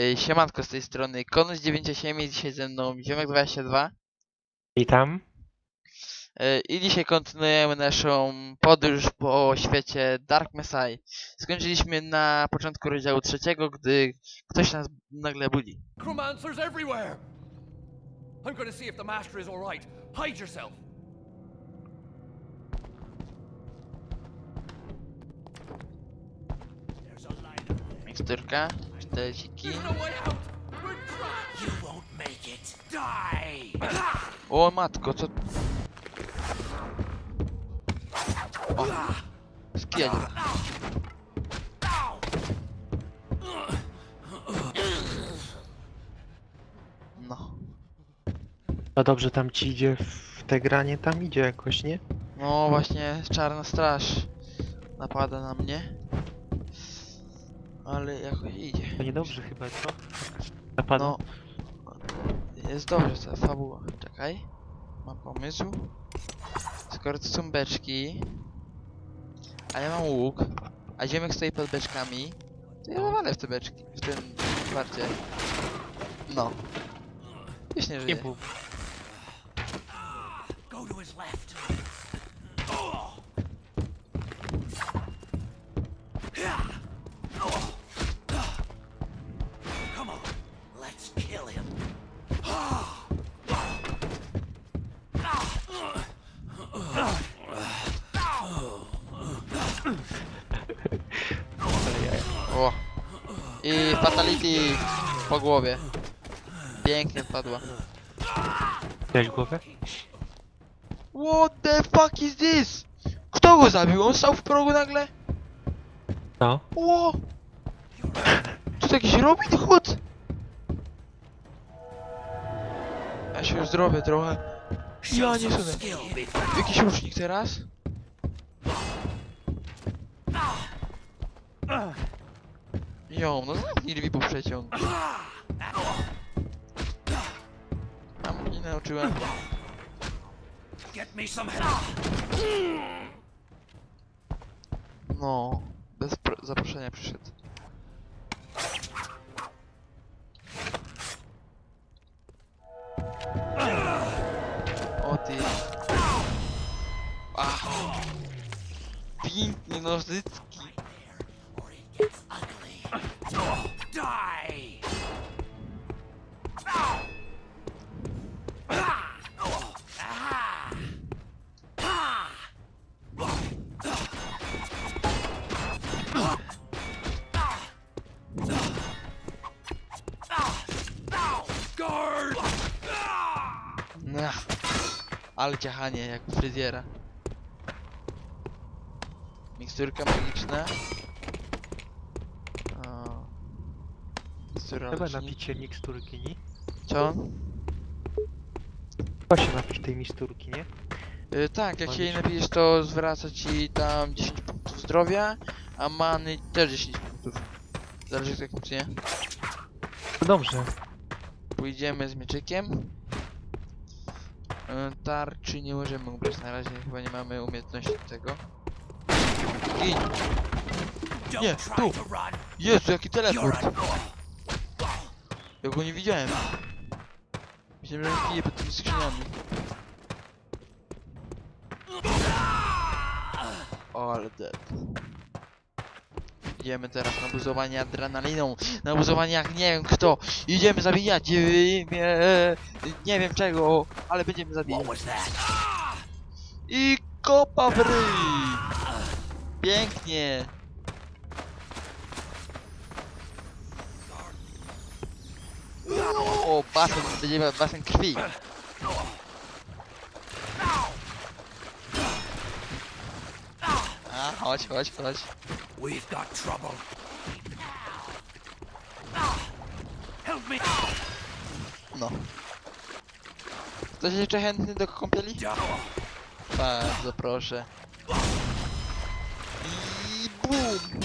Y, Siemanko z tej strony Konus98 i dzisiaj ze mną Ziomek22 Witam. Y, i dzisiaj kontynuujemy naszą podróż po świecie Dark Messiah. Skończyliśmy na początku rozdziału trzeciego, gdy ktoś nas nagle budzi. Necromancers everywhere! I'm to see if the master is alright. Hide yourself! Miksturka, There's no! O matko, co... O! Skiedzie. No. No dobrze tam ci idzie w te granie, tam idzie jakoś, nie? No właśnie, czarna straż napada na mnie. Ale jakoś idzie. To niedobrze chyba, co? Napadł. No. Jest dobrze ta fabuła. Czekaj. Mam pomysł. Skoro to są beczki. A ja mam łuk. A ziemek stoi pod beczkami. To ja zawalę w te beczki. W tym parcie. No. Już nie żyje. nie. Go to his left. I fatality po głowie. Pięknie padła. Widziałeś głowę? What the fuck is this? Kto go zabił? On stał w progu nagle? No. Ło! To jakiś Robin Hood? Ja się już zrobię trochę. Ja nie sunę. Jakiś łucznik teraz? Jo, no zamknij drzwi po przeciąg. Mam nie nauczyłem. Get me some help. No, bez pro- zaproszenia przyszedł. O ty. Ach. Pięknie nożycki. Ale ciachanie jak fryzjera. Miksturka magiczna. O. Mikstura Chyba lecznicza. napicie miksturki, nie? Co? Chyba się napić tej miksturki, nie? Y, tak, jak się jej napijesz, to zwraca ci tam 10 punktów zdrowia, a many też 10 punktów. Zależy jak nie. No dobrze. Pójdziemy z mieczykiem. Y, Tarczy nie możemy ubrać na razie, chyba nie mamy umiejętności do tego. Gin! Nie, tu. Jezu, jaki teleport! Ja go nie widziałem. Myślałem, że bije pod tymi skrzyniami. O, dead. Idziemy teraz na buzowanie adrenaliną, na buzowanie jak nie wiem kto. Idziemy zabijać, yy, nie, nie wiem czego, ale będziemy zabijać. I kopa w ryj! Pięknie! O, basen, będzie basen krwi. A, chodź, chodź, chodź. We've got trouble. Help me! No. Ktoś jeszcze chętny do kąpieli? Bardzo proszę. I bum!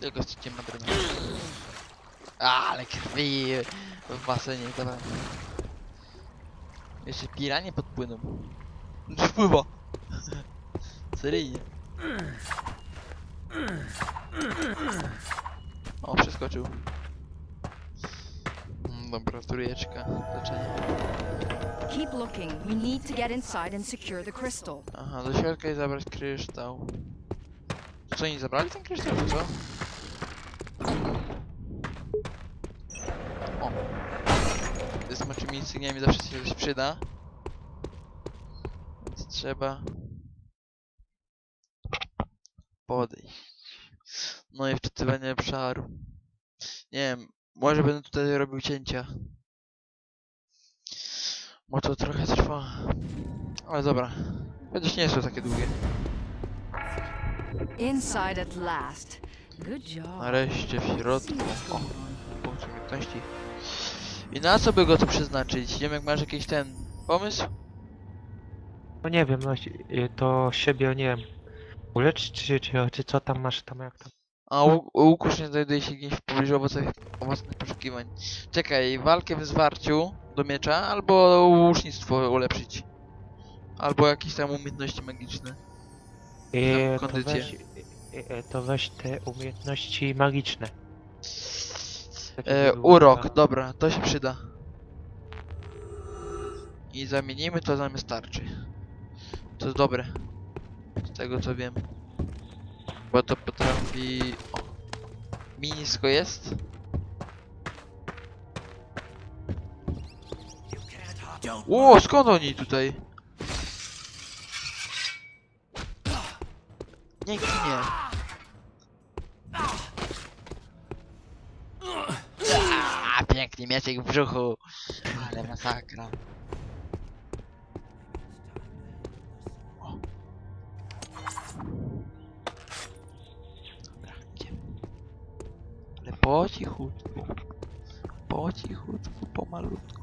Tylko z ciemna drewna. Ale krwi w basenie, dobra. Jeszcze piranie podpłyną. Wpływa. Seryjnie. wyskoczył. Mm, Dobra, trójeczka. Leczenie. Keep looking. We need to get inside and secure the crystal. Aha, do środka i zabrać kryształ. Co, oni zabrali ten kryształ, czy co? O. To z moczymi insygniami zawsze się coś przyda. Więc trzeba... podejść. No i wczytywanie obszaru. Nie wiem, może będę tutaj robił cięcia. Bo to trochę trwa. Ale dobra. Chociaż nie są takie długie. Inside at last. Good job. Nareszcie w środku. O, punkt umiejętności. I na co by go tu przeznaczyć? Nie wiem, jak masz jakiś ten pomysł? No nie wiem, no y, to siebie, nie wiem. Ulecz czy, czy, czy co tam masz tam jak tam? A łu- łukusz nie znajduje się gdzieś w pobliżu owoców, owocnych poszukiwań. Czekaj, walkę w zwarciu do miecza, albo łucznictwo ulepszyć. Albo jakieś tam umiejętności magiczne. E, to, kondycję. weź, e, e, to weź te umiejętności magiczne. Takie E, było urok, dobra, to się przyda. I zamienimy to zamiast tarczy. To jest dobre. Z tego co wiem. Bo to potrafi... O. Minisko jest? Ło, skąd oni tutaj? Nie ginie. Piękny mieczek w brzuchu. Ale masakra. Cichutku. Po cichutku, pomalutku.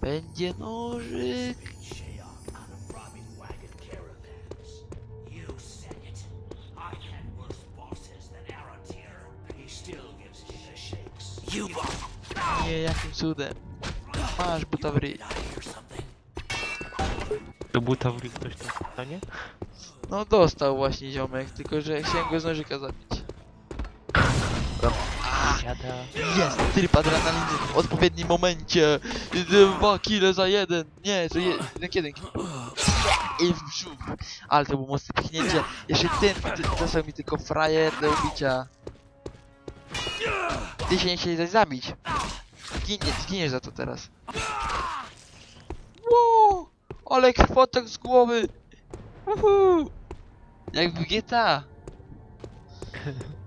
Będzie nożyk. Nie, jakim cudem. Masz buta w ryj. Do buta wróć ktoś tam, no nie? No dostał właśnie ziomek, tylko że chciałem go z nożyka zabić. Siada. Jest! Tryb adrenaliny w odpowiednim momencie! Dwa kile za jeden! Nie, to je, jeden jeden. I w brzuch. Ale to było mocne pchnięcie. Jeszcze ten został mi tylko frajer do ubicia. Ty się nie chcieli zaś zabić. Zginie, zginiesz za to teraz. Wow! Ale krwotok z głowy! Uhu! Jak w GTA.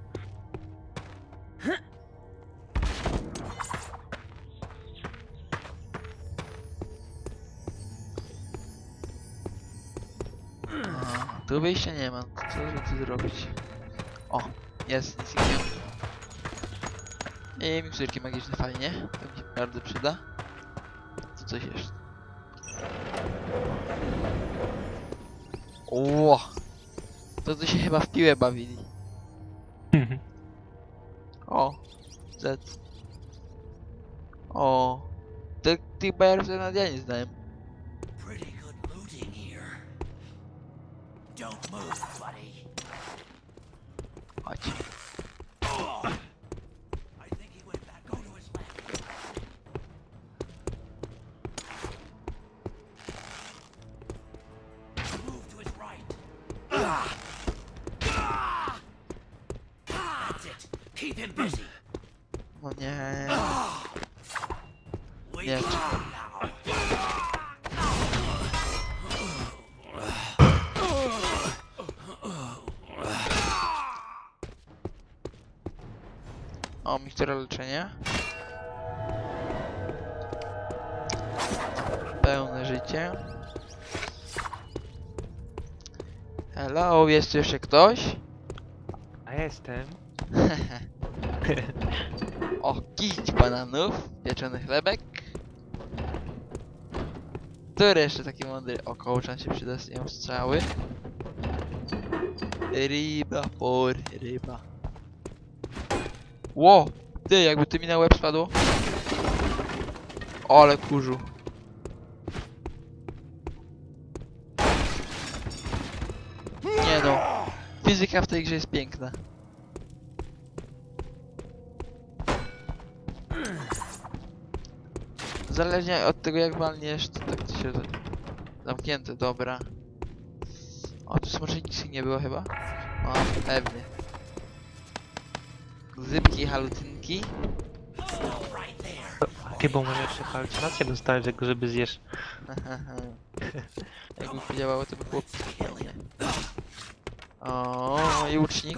Tu wyjścia nie ma. Co by tu zrobić? O, jest insignia. I miksturki magiczne fajnie. To mi się bardzo przyda. Co coś jeszcze? Ło! To tu się chyba w piłę bawili. O! Z. O! Tych, tych bajerów nawet ja nie znałem. Don't move, buddy. Chodź. O, mikstura leczenia. Pełne życie. Hello, jest tu jeszcze ktoś? A jestem. o, kiść bananów, pieczony chlebek. Który jeszcze taki mądry? O, kołczan się przyda z nią strzały. Ryba, por, ryba. Ło! Ty, jakby ty mi na łeb spadło. Ale kurzu. Nie no. Fizyka w tej grze jest piękna. Zależnie od tego jak walniesz, to tak to się... Zamknięte, dobra. O, tu smoczenicy nie było chyba? O, pewnie. Gzybki, halucynki. Ty, bo może jeszcze halucynację dostałeś, że żeby zjesz. Jakby podziałało, to by było fajnie. O, i łucznik.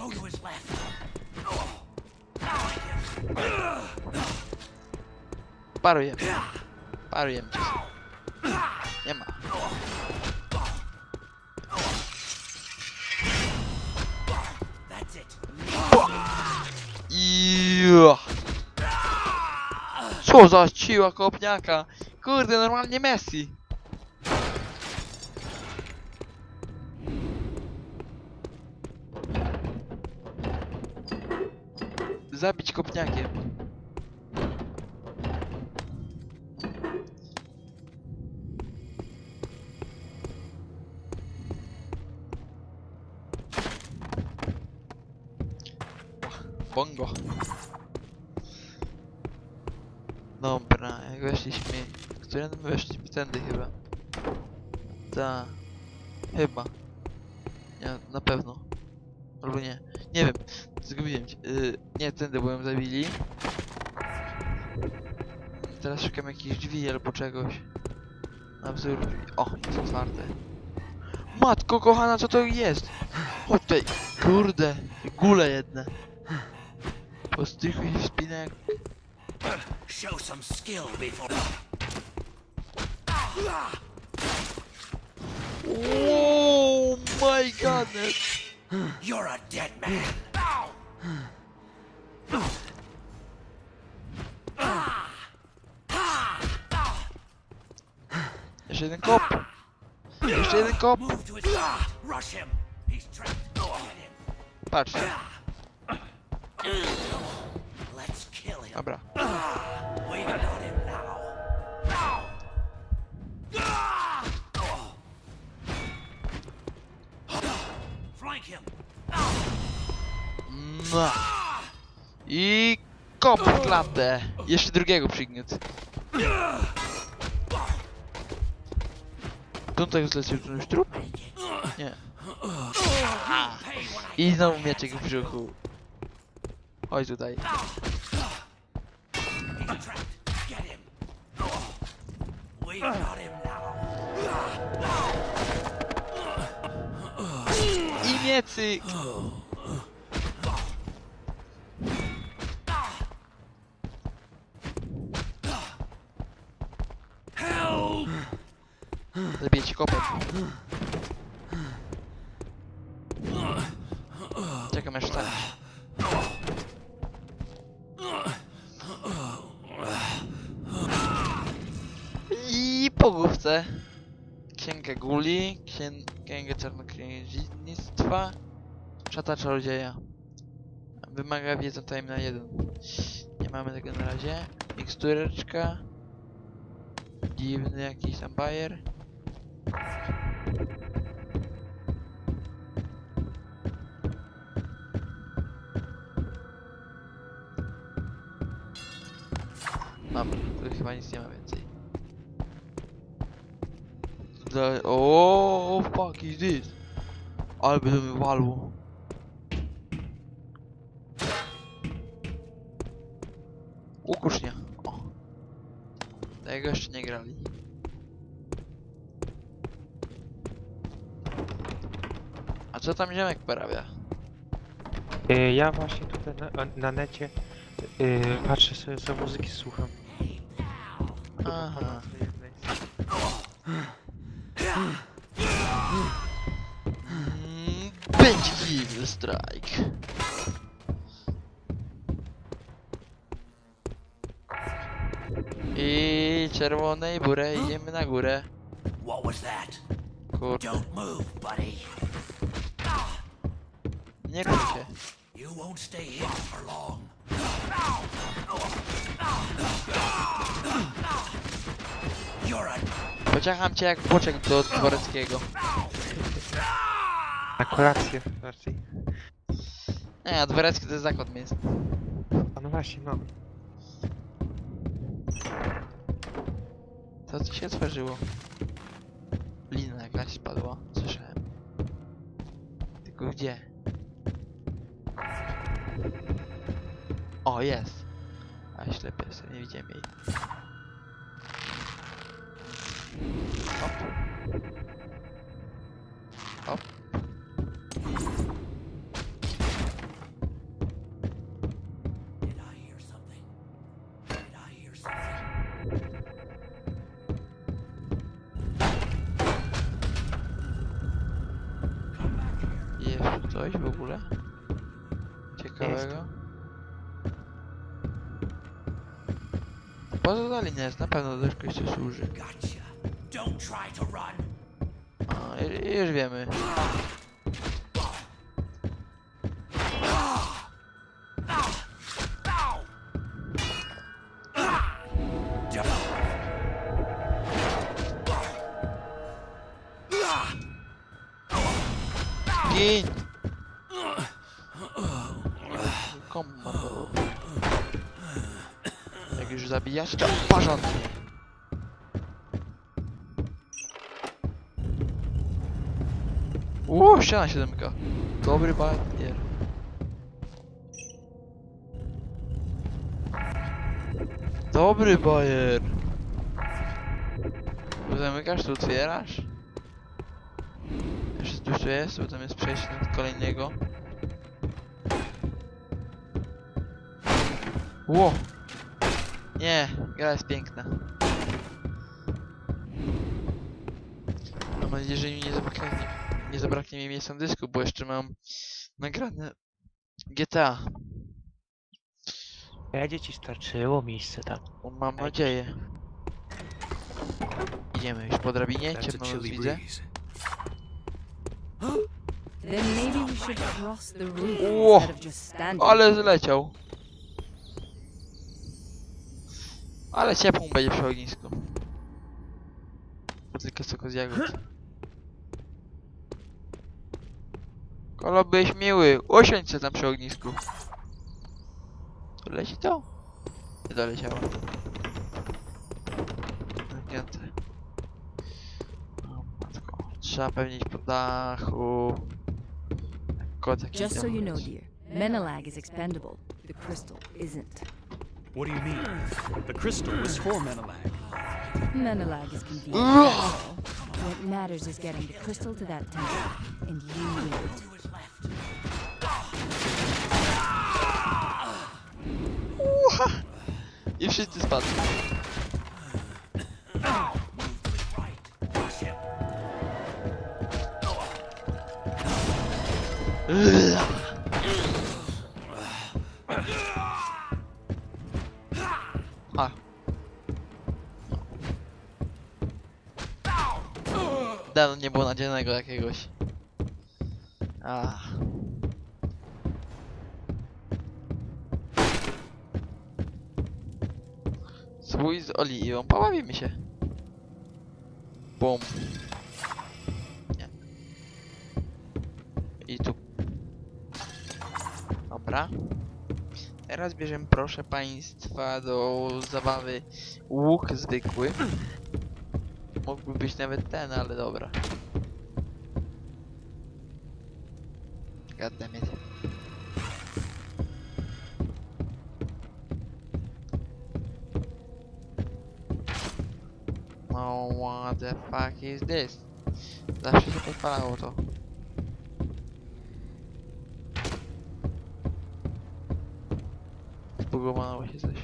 Parujemy cię. Co za siła kopniaka? Kurde, normalnie Messi. Zabić kopniakiem. Bongo. Jak weszliśmy... Którędy my weszliśmy? Tędy chyba. Ta. Chyba. Nie, na pewno. Albo nie. Nie wiem. Zgubiłem cię. Yy, nie, tędy byłem zabili. Teraz szukam jakichś drzwi albo czegoś. Na wzór. O, jest otwarte. Matko kochana, co to jest? Chodź tutaj. Kurde. Gule jedne. Postrychuj się wspinę Show some skill before. Oh my goodness! You're a dead man. Jeszcze jeden kop! Jeszcze jeden kop! Move to his left. Rush him. He's trapped. Get him. Patrz, Let's kill him. dobra. No. I kop w klatę! Jeszcze drugiego przygniótł. Tutaj zlecił tu już trup? Nie. I znowu mieczek w brzuchu. Chodź tutaj. We've got him now. I miecyk! Zabiję ci kopem. Szata Czarodzieja. Wymaga wiedzy tajemna 1. Nie mamy tego na razie. Mikstureczka. Dziwny jakiś tam bajer. Dobra, tu chyba nic nie ma więcej. Dla... O, fuck is this? Ale by to mi Tego jeszcze nie grali. A co tam ziomek porabia? Y, ja właśnie tutaj na, na necie y, patrzę sobie, co muzyki słucham. Aha. Mm, Będzie Evil Strike. Czerwonej burę idziemy na górę. What was that? Kurde, Don't move, buddy. nie kuj się. You won't stay hidden for long. You're a Pociacham cię jak boczek do dworeckiego. Na kolację raczej. Nie, a dworecki to jest zakład miejski. A no właśnie, no. To co się otworzyło? Lina jakaś spadła, słyszałem. Tylko gdzie? O, jest! A ślepy nie widziałem jej. Hop. Coś w ogóle? Ciekawego? Poza ta linia jest na pewno do czegoś służy. To run. A, ju- już wiemy. To porządnie. Uuu, ściana się zamyka. Dobry bajer. Dobry bajer. Zamykasz, tu otwierasz. Jeszcze tu jeszcze jest, bo tam jest przejście do kolejnego. Ło! Nie, gra jest piękna. Mam nadzieję, że mi nie zabraknie, nie zabraknie mi miejsca na dysku, bo jeszcze mam nagrane GTA. Będzie ci starczyło miejsce tam. Mam nadzieję. Idziemy już po drabinie, ciemno chilly widzę. Then maybe we should cross the roof instead of just standing. Ale zleciał. Ale ciepło będzie przy ognisku. Tylko soko z jagód. Kolo, byłeś miły. Usiądź się tam przy ognisku. To leci to? Nie doleciało. Zamknięte. O matko. Trzeba pewnie iść po dachu. Kot jakiś Just so you know, dear, Menelag is expendable. The crystal isn't. What do you mean? The crystal was for Menelag. Menelag is convenient. that's. What matters is getting the crystal to that temple, and you will. Who is left? I wszyscy Dawno nie było nadziejnego jakiegoś. Ach. Słój z oliwą, pobawimy się. Bum. Nie. I tu. Dobra. Teraz bierzemy proszę państwa do zabawy łuk zwykły. Mógłby być nawet ten, ale dobra. Goddammit. No what the fuck is this? Zawsze się podpalało to. Zbugowało się coś.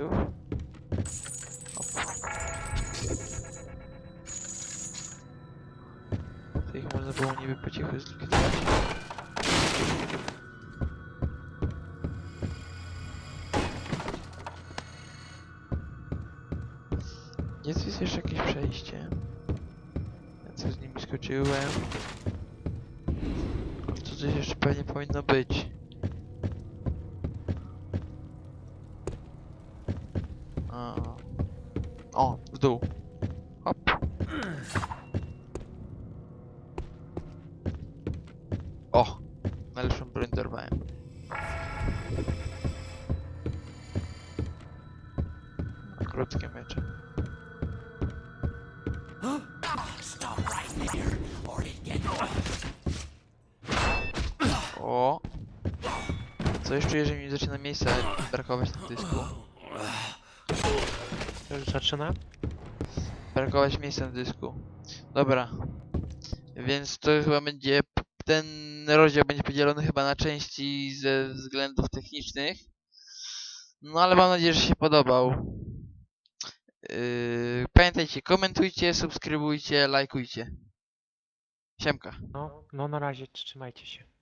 Łańcuch. Hop. To ich można było niby po cichu zlikwidować. Jest, jest jeszcze jakieś przejście. Ja co z nimi skoczyłem. Tu coś jeszcze pewnie powinno być. dół. Hop. O! Najlepszą broń dorwałem. Krótkie miecze. O! Co jeszcze, jeżeli mi zaczyna miejsce brakować na dysku? Już zaczyna? Brakować miejsca na dysku. Dobra. Więc to chyba będzie. Ten rozdział będzie podzielony chyba na części ze względów technicznych. No ale mam nadzieję, że się podobał. Yy, pamiętajcie, komentujcie, subskrybujcie, lajkujcie. Siemka. No, no na razie trzymajcie się.